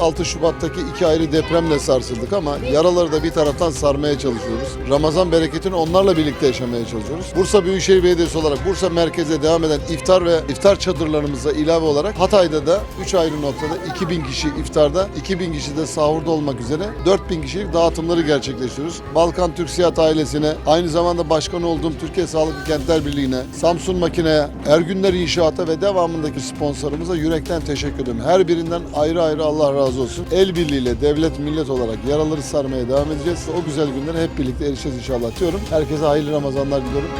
6 Şubat'taki iki ayrı depremle sarsıldık ama yaraları da bir taraftan sarmaya çalışıyoruz. Ramazan bereketini onlarla birlikte yaşamaya çalışıyoruz. Bursa Büyükşehir Belediyesi olarak Bursa merkeze devam eden iftar ve iftar çadırlarımıza ilave olarak Hatay'da da 3 ayrı noktada 2000 kişi iftarda, 2000 kişi de sahurda olmak üzere 4000 kişilik dağıtımları gerçekleştiriyoruz. Balkan Türksiyat ailesine, aynı zamanda başkan olduğum Türkiye Sağlıklı Kentler Birliği'ne, Samsun Makine'ye, Ergünler İnşaat'a ve devamındaki sponsorumuza yürekten teşekkür ediyorum. Her birinden ayrı ayrı Allah razı olsun. El birliğiyle devlet millet olarak yaraları sarmaya devam edeceğiz. O güzel günlere hep birlikte erişeceğiz inşallah diyorum. Herkese hayırlı Ramazanlar diliyorum.